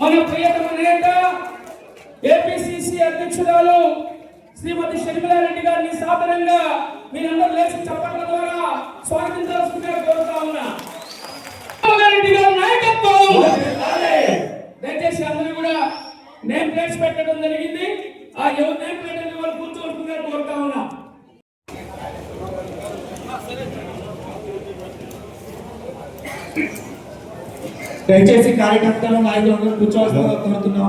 మన ప్రియతమ నేత ఏపీసీసీ అధ్యక్షురాలు శ్రీమతి షర్మిలారెడ్డి గారిని సాధారణంగా మీరందరూ లేచి చెప్పడం ద్వారా స్వాగతించాల్సిందిగా కోరుతా ఉన్నా. రెడ్డి గారి నాయకత్వం! దయచేసి అందరూ కూడా నేమ్ ప్లేట్స్ పెట్టడం జరిగింది. ఆ ఎవరు నేమ్ ప్లేట్ వాళ్ళు కూర్చోవలసిందిగా కోరుతా ఉన్నా. దయచేసి కార్యకర్తలు నాయకులను కూర్చోవలసిందిగా కోరుతున్నాం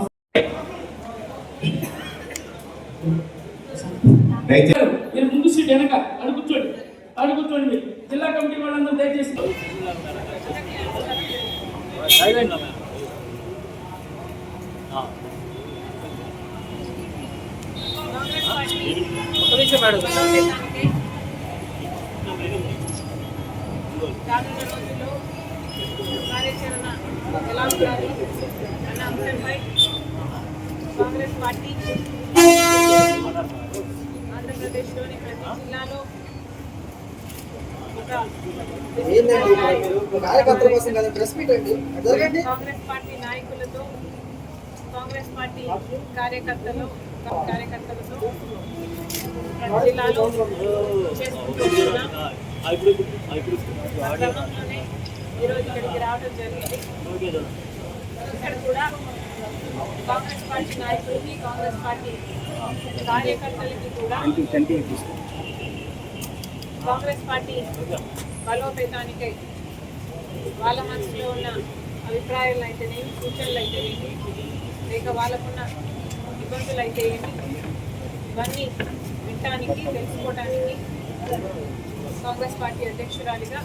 దయచేసి మీరు ముందు సీట్ వెనక అడు కూర్చోండి. అడు కూర్చోండి మీరు. జిల్లా కమిటీ వాళ్ళందరూ దయచేసి. రానున్న రోజుల్లో కార్యాచరణ ఎలా ఉండాలి అన్న అంశంపై కాంగ్రెస్ పార్టీ ఆంధ్రప్రదేశ్లోని ప్రతి జిల్లాలో ఒక ఏందండి మీరు కార్యకర్తల కోసం కదా ప్రెస్ మీట్ అండి. జరగండి. కాంగ్రెస్ పార్టీ నాయకులతో కాంగ్రెస్ పార్టీ కార్యకర్తలు కార్యకర్తలతో జిల్లాలో క్రమంలోనే ఈరోజు ఇక్కడికి రావడం జరిగింది. ఇక్కడ కూడా కాంగ్రెస్ పార్టీ నాయకులకి కాంగ్రెస్ పార్టీ కార్యకర్తలకి కూడా కాంగ్రెస్ పార్టీ బలోపేతానికై వాళ్ళ మనసులో ఉన్న అభిప్రాయాలు అయితేనేమి సూచనలు అయితేనేమి లేక వాళ్ళకున్న ఇబ్బందులు అయితే ఏమి ఇవన్నీ వినటానికి తెలుసుకోవడానికి కాంగ్రెస్ పార్టీ అధ్యక్షురాలిగా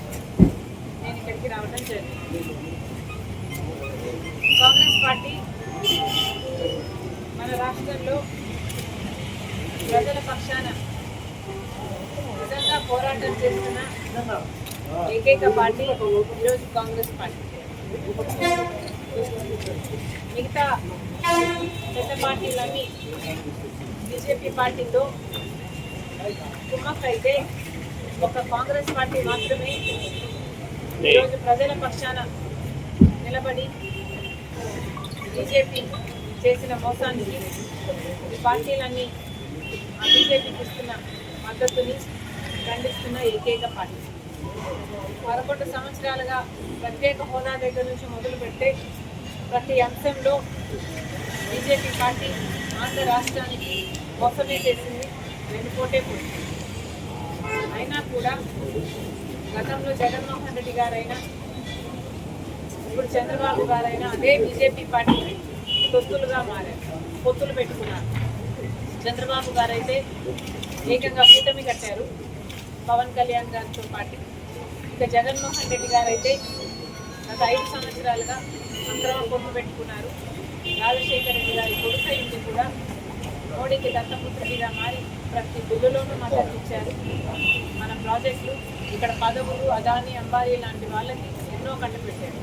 నేను ఇక్కడికి రావడం జరిగింది. కాంగ్రెస్ పార్టీ మన రాష్ట్రంలో ప్రజల పక్షాన నిజంగా పోరాటం చేస్తున్న ఏకైక పార్టీ ఈరోజు కాంగ్రెస్ పార్టీ. మిగతా పెద్ద పార్టీలన్నీ బీజేపీ పార్టీతో కుమ్మక్కైతే ఒక కాంగ్రెస్ పార్టీ మాత్రమే ఈరోజు ప్రజల పక్షాన నిలబడి బీజేపీ చేసిన మోసానికి ఈ పార్టీలన్నీ ఆ బీజేపీకి ఇస్తున్న మద్దతుని ఖండిస్తున్న ఏకైక పార్టీ. పదకొండు సంవత్సరాలుగా ప్రత్యేక హోదా దగ్గర నుంచి మొదలు ప్రతి అంశంలో బీజేపీ పార్టీ ఆంధ్ర రాష్ట్రానికి మోసమే చేసింది వెనుకోటే పోయింది అయినా కూడా గతంలో జగన్మోహన్ రెడ్డి గారైనా ఇప్పుడు చంద్రబాబు గారైనా అదే బీజేపీ పార్టీ తొత్తులుగా మారారు పొత్తులు పెట్టుకున్నారు. చంద్రబాబు గారైతే ఏకంగా కూటమి కట్టారు. పవన్ కళ్యాణ్ గారితో పాటు ఇక జగన్మోహన్ రెడ్డి గారు అయితే గత ఐదు సంవత్సరాలుగా అక్రమ పొత్తు పెట్టుకున్నారు. రాజశేఖర రెడ్డి గారి కొడుకు అయింది కూడా. మోడీకి దత్తపుత్రుడిగా మారి ప్రతి బిల్లులోనూ మద్దతు ఇచ్చారు మన ప్రాజెక్టులు ఇక్కడ పదవులు అదాని అంబానీ లాంటి వాళ్ళకి ఎన్నో కట్టపెట్టారు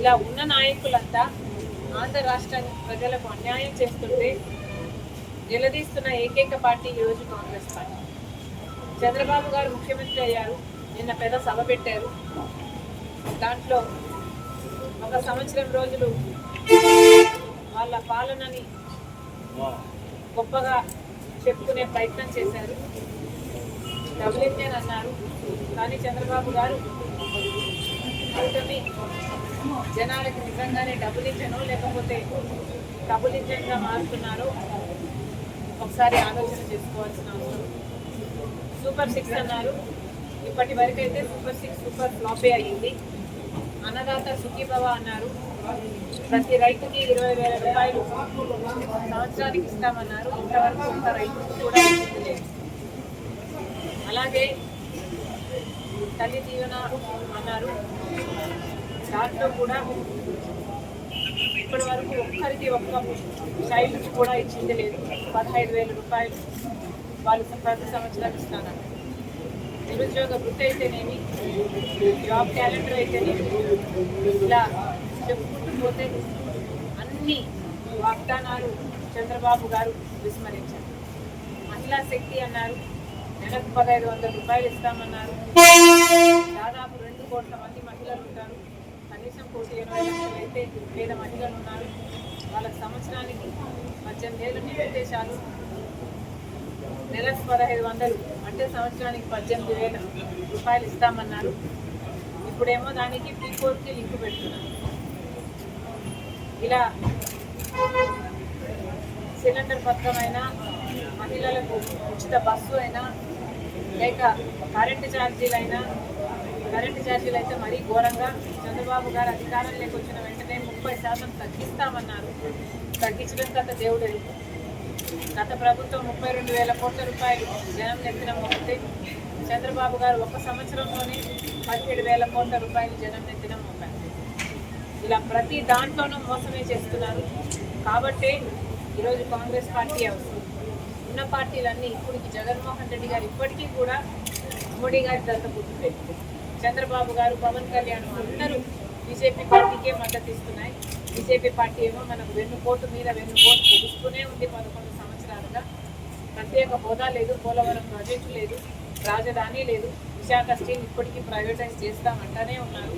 ఇలా ఉన్న నాయకులంతా ఆంధ్ర రాష్ట్ర ప్రజలకు అన్యాయం చేస్తుంటే నిలదీస్తున్న ఏకైక పార్టీ ఈరోజు కాంగ్రెస్ పార్టీ. చంద్రబాబు గారు ముఖ్యమంత్రి అయ్యారు నిన్న పెద్ద సభ పెట్టారు. దాంట్లో ఒక సంవత్సరం రోజులు వాళ్ళ పాలనని గొప్పగా చెప్పుకునే ప్రయత్నం చేశారు. డబుల్ ఇంజన్ అన్నారు కానీ చంద్రబాబు గారు కూటమి జనాలకు నిజంగానే డబుల్ ఇంజనో లేకపోతే డబుల్ ఇంజన్గా మారుతున్నారో ఒకసారి ఆలోచన చేసుకోవాల్సిన అవసరం. సూపర్ సిక్స్ అన్నారు. ఇప్పటి వరకు అయితే సూపర్ సిక్స్ సూపర్ ఫ్లాపే అయ్యింది. అన్నదాత సుఖీభవ అన్నారు. ప్రతి రైతుకి ఇరవై వేల రూపాయలు సంవత్సరానికి ఇస్తామన్నారు. ఇంతవరకు ఒక్క రైతుకు కూడా అలాగే తల్లి జీవన అన్నారు. దాంట్లో కూడా ఇప్పటి వరకు ఒక్కరికి ఒక్క చైల్డ్ కూడా ఇచ్చింది లేదు. పదహైదు వేల రూపాయలు వాళ్ళు ప్రతి సంవత్సరం ఇస్తాను నిరుద్యోగ వృత్తి అయితేనేమి జాబ్ క్యాలెండర్ అయితేనేమి ఇలా చెప్పుకుంటూ పోతే అన్ని వాగ్దానాలు చంద్రబాబు గారు విస్మరించారు. మహిళా శక్తి అన్నారు నెలకు పదహైదు వందల రూపాయలు ఇస్తామన్నారు. దాదాపు రెండు కోట్ల మంది మహిళలు అయితే పేద మహిళలు ఉన్నారు వాళ్ళకి సంవత్సరానికి పద్దెనిమిది ఏళ్ళు నిరుద్దేశాలు నెలకు పదహైదు వందలు అంటే సంవత్సరానికి పద్దెనిమిది వేల రూపాయలు ఇస్తామన్నారు. ఇప్పుడేమో దానికి పీ ఫోర్కి లింక్ పెడుతున్నారు. ఇలా సిలిండర్ పథకం అయినా మహిళలకు ఉచిత బస్సు అయినా లేక కరెంటు ఛార్జీలైనా కరెంటు ఛార్జీలు అయితే మరీ ఘోరంగా చంద్రబాబు గారు అధికారంలోకి వచ్చిన వెంటనే ముప్పై శాతం తగ్గిస్తామన్నారు. తగ్గించడం గత దేవుడు గత ప్రభుత్వం ముప్పై రెండు వేల కోట్ల రూపాయలు జనం నెత్తిన మోపితే చంద్రబాబు గారు ఒక సంవత్సరంలోనే పదిహేడు వేల కోట్ల రూపాయలు జనం నెత్తిన మోపారు ఇలా ప్రతి దాంట్లోనూ మోసమే చేస్తున్నారు. కాబట్టే ఈరోజు కాంగ్రెస్ పార్టీ అవసరం. ఉన్న పార్టీలన్నీ ఇప్పటికి జగన్మోహన్ రెడ్డి గారు ఇప్పటికీ కూడా మోడీ గారి దత్త చంద్రబాబు గారు పవన్ కళ్యాణ్ అందరూ బీజేపీ పార్టీకే మద్దతు ఇస్తున్నాయి. బీజేపీ పార్టీ ఏమో మనకు వెన్నుపోటు మీద వెన్నుపోటు తెలుస్తూనే ఉంది పదకొండు సంవత్సరాలుగా. ప్రత్యేక హోదా లేదు పోలవరం ప్రాజెక్టు లేదు రాజధాని లేదు. విశాఖ స్టీల్ ఇప్పటికీ ప్రైవేటైజ్ చేస్తామంటూనే ఉన్నారు.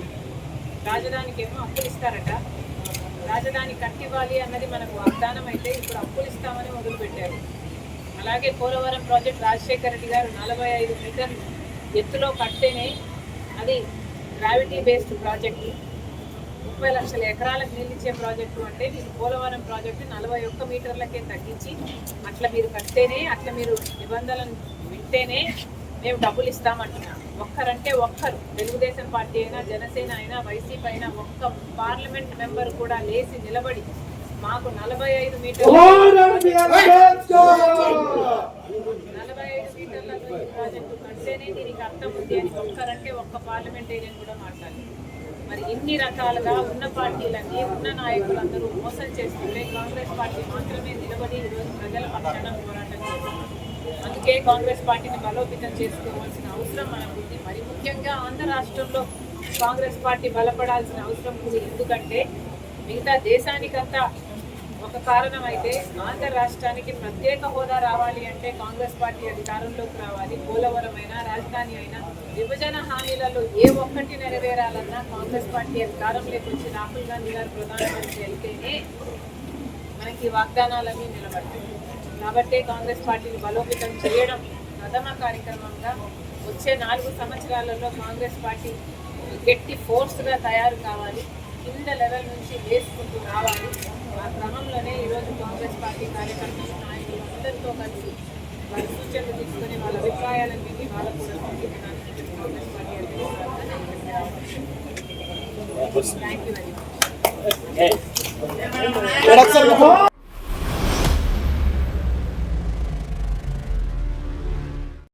రాజధానికి ఏమో అప్పులు ఇస్తారట. రాజధాని కట్టివ్వాలి అన్నది మనకు వాగ్దానం అయితే ఇప్పుడు అప్పులు ఇస్తామని మొదలుపెట్టారు. అలాగే పోలవరం ప్రాజెక్ట్ రాజశేఖర రెడ్డి గారు నలభై ఐదు మీటర్లు ఎత్తులో కట్టేనే అది గ్రావిటీ బేస్డ్ ప్రాజెక్టు ముప్పై లక్షల ఎకరాలకు నిలిచే ప్రాజెక్టు అంటే మీరు పోలవరం ప్రాజెక్టు నలభై ఒక్క మీటర్లకే తగ్గించి అట్లా మీరు కడితేనే అట్లా మీరు నిబంధనలను వింటేనే మేము డబ్బులు ఇస్తామంటున్నాం ఒక్కరంటే ఒక్కరు తెలుగుదేశం పార్టీ అయినా జనసేన అయినా వైసీపీ అయినా ఒక్క పార్లమెంట్ మెంబర్ కూడా లేచి నిలబడి మాకు నలభై ఐదు మీటర్లు నలభై ప్రాజెక్టు కంటేనే దీనికి అర్థం ఉంది అని ఒక్కరంటే ఒక్క పార్లమెంటేరియన్ కూడా మాట్లాడాలి మరి ఇన్ని రకాలుగా ఉన్న పార్టీలన్నీ ఉన్న నాయకులందరూ మోసం చేస్తుంటే కాంగ్రెస్ పార్టీ మాత్రమే నిలబడి ఈరోజు ప్రజల పక్షాన పోరాటం చేస్తుంది అందుకే కాంగ్రెస్ పార్టీని బలోపేతం చేసుకోవాల్సిన అవసరం మనకు ఉంది మరి ముఖ్యంగా ఆంధ్ర రాష్ట్రంలో కాంగ్రెస్ పార్టీ బలపడాల్సిన అవసరం ఉంది ఎందుకంటే మిగతా దేశానికంతా ఒక కారణం అయితే ఆంధ్ర రాష్ట్రానికి ప్రత్యేక హోదా రావాలి అంటే కాంగ్రెస్ పార్టీ అధికారంలోకి రావాలి. పోలవరం అయినా రాజధాని అయినా విభజన హామీలలో ఏ ఒక్కటి నెరవేరాలన్నా కాంగ్రెస్ పార్టీ అధికారంలోకి వచ్చి రాహుల్ గాంధీ గారు ప్రధానమంత్రి అయితేనే మనకి వాగ్దానాలన్నీ నిలబడతాయి. కాబట్టే కాంగ్రెస్ పార్టీని బలోపేతం చేయడం ప్రథమ కార్యక్రమంగా వచ్చే నాలుగు సంవత్సరాలలో కాంగ్రెస్ పార్టీ గట్టి ఫోర్స్గా తయారు కావాలి. కింద లెవెల్ నుంచి వేసుకుంటూ రావాలి. ఆ క్రమంలోనే ఈరోజు కాంగ్రెస్ పార్టీ కార్యకర్తలు నాయకులు అందరితో కలిసి వారి సూచనలు తీసుకొని వాళ్ళ అభిప్రాయాలను విని వాళ్ళకు కూడా కాంగ్రెస్ పార్టీ అధ్యక్షురాలు థ్యాంక్ యూ వెరీ మచ్